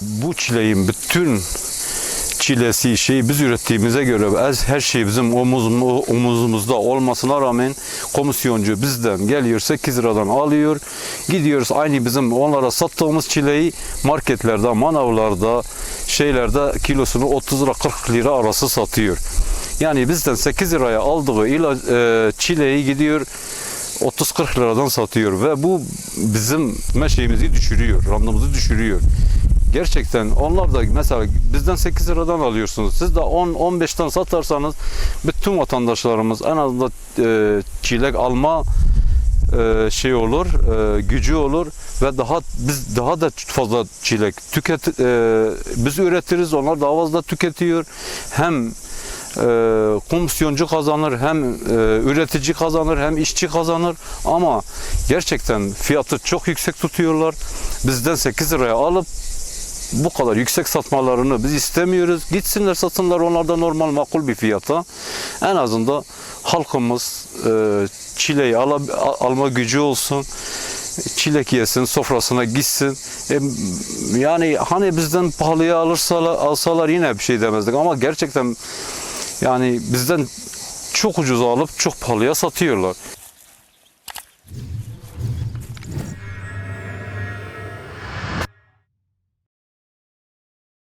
Bu çileğin bütün çilesi şeyi biz ürettiğimize göre az her şey bizim omuzum, omuzumuzda olmasına rağmen komisyoncu bizden geliyor 8 liradan alıyor. Gidiyoruz aynı bizim onlara sattığımız çileği marketlerde, manavlarda, şeylerde kilosunu 30 lira 40 lira arası satıyor. Yani bizden 8 liraya aldığı ilaç, e, çileği gidiyor 30-40 liradan satıyor ve bu bizim meşeğimizi düşürüyor, randımızı düşürüyor. Gerçekten onlar da mesela bizden 8 liradan alıyorsunuz. Siz de 10-15'ten satarsanız bütün vatandaşlarımız en azından e, çilek alma e, şey olur, e, gücü olur ve daha biz daha da fazla çilek tüket e, biz üretiriz, onlar daha fazla tüketiyor. Hem e, komisyoncu kazanır, hem e, üretici kazanır, hem işçi kazanır. Ama gerçekten fiyatı çok yüksek tutuyorlar. Bizden 8 liraya alıp bu kadar yüksek satmalarını biz istemiyoruz. Gitsinler satınlar onlar da normal makul bir fiyata. En azından halkımız e, çileği ala- alma gücü olsun. Çilek yesin, sofrasına gitsin. E, yani hani bizden pahalıya alırsalar, alsalar yine bir şey demezdik ama gerçekten yani bizden çok ucuza alıp çok pahalıya satıyorlar.